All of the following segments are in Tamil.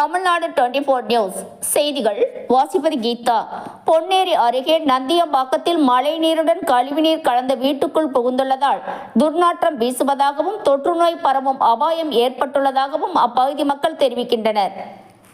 Tamil Nadu twenty four news. செய்திகள் வாசிப்பது கீதா. பொன்னேரி அருகே நந்தியம்பாக்கத்தில் மழைநீருடன் கழிவுநீர் கலந்த வீட்டுக்குள் புகுந்துள்ளதால் துர்நாற்றம் வீசுவதாகவும் தொற்றுநோய் பரவும் அபாயம் ஏற்பட்டுள்ளதாகவும் அப்பகுதி மக்கள் தெரிவிக்கின்றனர்.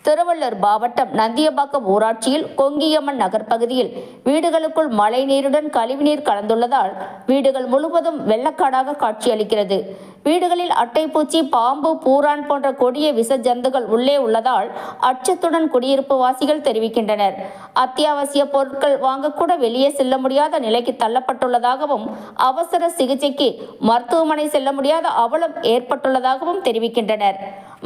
திருவள்ளூர் மாவட்டம் நந்தியம்பாக்கம் ஊராட்சியில் கொங்கியம்மன் நகர் பகுதியில் வீடுகளுக்குள் மழைநீருடன் கழிவுநீர் கலந்துள்ளதால் வீடுகள் முழுவதும் வெள்ளக்காடாக காட்சியளிக்கிறது. வீடுகளில் அட்டைப்பூச்சி பாம்பு பூரான் போன்ற கொடிய விச ஜந்துகள் உள்ளே உள்ளதால் அச்சத்துடன் குடியிருப்பு வாசிகள் தெரிவிக்கின்றனர். அத்தியாவசிய பொருட்கள் வாங்கக்கூட வெளியே செல்ல முடியாத நிலைக்கு தள்ளப்பட்டுள்ளதாகவும் அவசர சிகிச்சைக்கு மருத்துவமனை செல்ல முடியாத அவலம் ஏற்பட்டுள்ளதாகவும் தெரிவிக்கின்றனர்.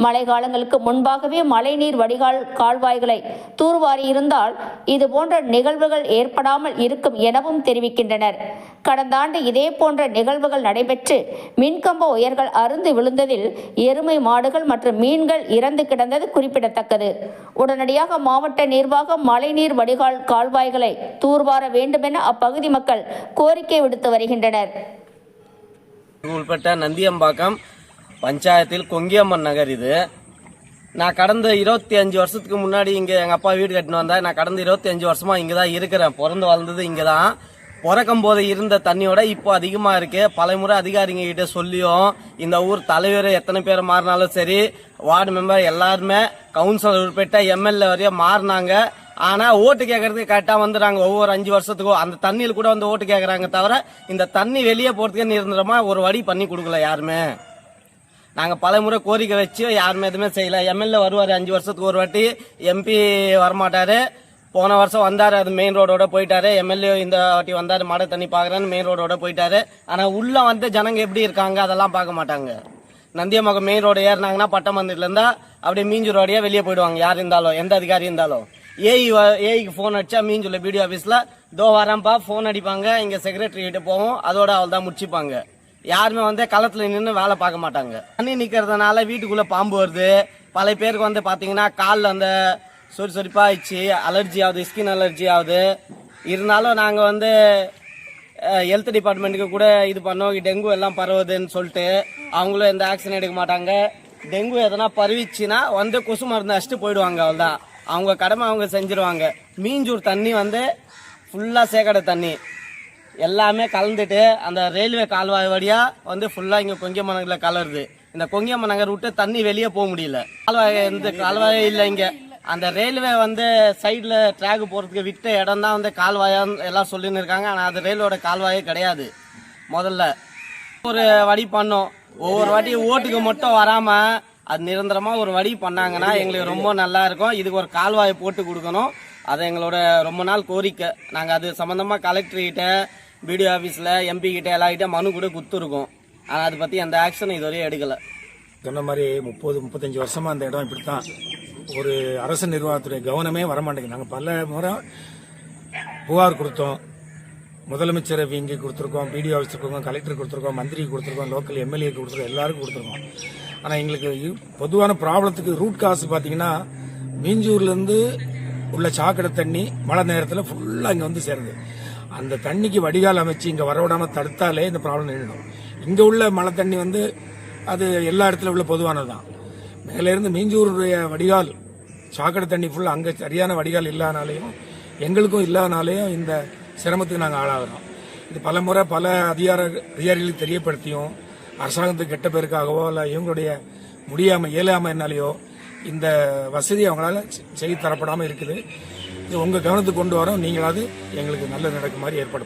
மழை காலங்களுக்கு முன்பாகவே மழைநீர் வடிகால் கால்வாய்களை தூர்வாரி இருந்தால் இது போன்ற நிகழ்வுகள் ஏற்படாமல் இருக்கும் எனவும் தெரிவிக்கின்றனர். கடந்த ஆண்டு இதே போன்ற நிகழ்வுகள் நடைபெற்று மின்கம்ப உயர்கள் அருந்து விழுந்ததில் எருமை மாடுகள் மற்றும் மீன்கள் இறந்து கிடந்தது குறிப்பிடத்தக்கது. உடனடியாக மாவட்ட நிர்வாகம் மழைநீர் வடிகால் கால்வாய்களை தூர்வார வேண்டுமென அப்பகுதி மக்கள் கோரிக்கை விடுத்து வருகின்றனர். உள்பட்ட நந்தியம்பாக்கம் பஞ்சாயத்தில் கொங்கியம்மன் நகர் இது. நான் கடந்த இருபத்தி அஞ்சு வருஷத்துக்கு முன்னாடி இங்கே எங்கள் அப்பா வீடு கட்டினு வந்தால் நான் கடந்த இருபத்தி அஞ்சு வருஷமாக இங்கே தான் இருக்கிறேன். பிறந்து வளர்ந்தது இங்கே தான் பிறக்கும் போது இருந்த தண்ணியோட இப்போ அதிகமாக இருக்கு. பலமுறை அதிகாரிங்க கிட்ட சொல்லியும் இந்த ஊர் தலைவர் எத்தனை பேர் மாறினாலும் சரி வார்டு மெம்பர் எல்லாருமே கவுன்சிலர் உட்பட்ட எம்எல்ஏ வரையும் மாறினாங்க. ஆனால் ஓட்டு கேட்கறதுக்கு கரெக்டாக வந்துடுறாங்க. ஒவ்வொரு அஞ்சு வருஷத்துக்கும் அந்த தண்ணியில் கூட வந்து ஓட்டு கேட்குறாங்க தவிர இந்த தண்ணி வெளியே போகிறதுக்கே நிரந்தரமாக ஒரு வழி பண்ணி கொடுக்கல யாருமே. நாங்க பல முறை கோரிக்கை வச்சு யாருமே எதுவுமே செய்யல. எம்எல்ஏ வருவார் அஞ்சு வருஷத்துக்கு ஒரு வாட்டி. எம்பி வரமாட்டாரு. போன வருஷம் வந்தாரு அது மெயின் ரோடோட போயிட்டாரு. எம்எல்ஏ இந்த வாட்டி வந்தாரு மழை தண்ணி பாக்குறேன்னு மெயின் ரோடோட போயிட்டாரு. ஆனா உள்ள வந்து ஜனங்க எப்படி இருக்காங்க அதெல்லாம் பார்க்க மாட்டாங்க. நந்தியமகம் மெயின் ரோடு ஏறினாங்கன்னா பட்டமந்திரில இருந்தா அப்படியே மீஞ்சூர் ரோடையே வெளியே போயிடுவாங்க. யார் இருந்தாலும் எந்த அதிகாரி இருந்தாலும். ஏஇ ஏஇக்கு ஃபோன் அடிச்சா மீஞ்சுள்ள பிடிஓ ஆஃபீஸ்ல தோ வரேன்ப்பா ஃபோன் அடிப்பாங்க. இங்க செக்ரட்டரி கிட்ட போவோம். அதோட அவள் தான் முடிச்சுப்பாங்க. யாருமே வந்து களத்தில் நின்று வேலை பார்க்க மாட்டாங்க. தண்ணி நிற்கிறதுனால வீட்டுக்குள்ளே பாம்பு வருது. பல பேருக்கு வந்து பார்த்தீங்கன்னா காலில் அந்த சொறி சொரிப்பா ஆயிடுச்சு அலர்ஜி ஆகுது ஸ்கின் அலர்ஜி ஆகுது. இருந்தாலும் நாங்கள் வந்து ஹெல்த் டிபார்ட்மெண்ட்டுக்கு கூட இது பண்ணோம். டெங்கு எல்லாம் பரவுதுன்னு சொல்லிட்டு அவங்களும் எந்த ஆக்ஷன் எடுக்க மாட்டாங்க. டெங்கு எதனா பரவிச்சுன்னா வந்து கொசு மருந்து அடிச்சுட்டு போயிடுவாங்க அவ்வளோதான் அவங்க கடமை அவங்க செஞ்சிருவாங்க. மீஞ்சூர் தண்ணி வந்து ஃபுல்லாக சேக்கடை தண்ணி. எல்லாமே கலந்துட்டு அந்த ரயில்வே கால்வாய் வழியா வந்து ஃபுல்லா இங்க கொங்கியம்மன் கலருது. இந்த கொங்கிய நகர் விட்டு தண்ணி வெளியே போக முடியல. கால்வாய் எந்த கால்வாயே இல்லை இங்க. அந்த ரயில்வே வந்து சைடில் ட்ராக் போகிறதுக்கு விட்ட இடம் தான் வந்து கால்வாயான்னு எல்லாம் சொல்லின்னு இருக்காங்க. ஆனால் அது ரயிலோட கால்வாயே கிடையாது. முதல்ல ஒரு வடி பண்ணோம். ஒவ்வொரு வாட்டி ஓட்டுக்கு மட்டும் வராமல் அது நிரந்தரமாக ஒரு வழி பண்ணாங்கன்னா எங்களுக்கு ரொம்ப நல்லா இருக்கும். இதுக்கு ஒரு கால்வாயை போட்டு கொடுக்கணும். அது எங்களோட ரொம்ப நாள் கோரிக்கை. நாங்கள் அது சம்மந்தமாக கலெக்டர்கிட்ட பிடிஓ ஆஃபீஸில் எம்பி கிட்டே எல்லாக்கிட்டே மனு கூட கொடுத்துருக்கோம். ஆனால் அதை பற்றி எந்த ஆக்ஷனும் இதுவரையும் எடுக்கலை. சொன்ன மாதிரி முப்பது முப்பத்தஞ்சு வருஷமாக அந்த இடம் இப்படி தான் ஒரு அரசு நிர்வாகத்துடைய கவனமே வரமாட்டேங்குது. நாங்கள் பல முறை புகார் கொடுத்தோம். முதலமைச்சரை இங்கே கொடுத்துருக்கோம் பிடிஓ ஆஃபீஸ் கொடுத்துருக்கோம் கலெக்டர் கொடுத்துருக்கோம் மந்திரி கொடுத்துருக்கோம் லோக்கல் எம்எல்ஏ கொடுத்துருக்கோம் எல்லாருக்கும் கொடுத்துருக்கோம். ஆனால் எங்களுக்கு பொதுவான ப்ராப்ளத்துக்கு ரூட் காசு பார்த்தீங்கன்னா மீஞ்சூர்லேருந்து உள்ள சாக்கடை தண்ணி மழை நேரத்தில் ஃபுல்லாக இங்கே வந்து சேருது. அந்த தண்ணிக்கு வடிகால் அமைச்சு இங்கே வரவிடாம தடுத்தாலே இந்த ப்ராப்ளம் நின்றுடும் இங்கே உள்ள மழை தண்ணி வந்து அது எல்லா இடத்துல உள்ள பொதுவானது தான் மேலேருந்து மீஞ்சூருடைய வடிகால் சாக்கடை தண்ணி ஃபுல்லாக அங்கே சரியான வடிகால் இல்லாதனாலையும் எங்களுக்கும் இல்லாதனாலையும் இந்த சிரமத்துக்கு நாங்கள் ஆளாகிறோம். இது பல முறை பல அதிகார அதிகாரிகளுக்கு தெரியப்படுத்தியும் அரசாங்கத்துக்கு கெட்ட பேருக்காகவோ இல்லை இவங்களுடைய முடியாம இயலாமைனாலேயோ இந்த வசதி அவங்களால செய்து தரப்படாமல் இருக்குது. உங்கள் கவனத்துக்கு கொண்டு வரோம். நீங்களாவது எங்களுக்கு நல்லது நடக்கும் மாதிரி ஏற்பாடு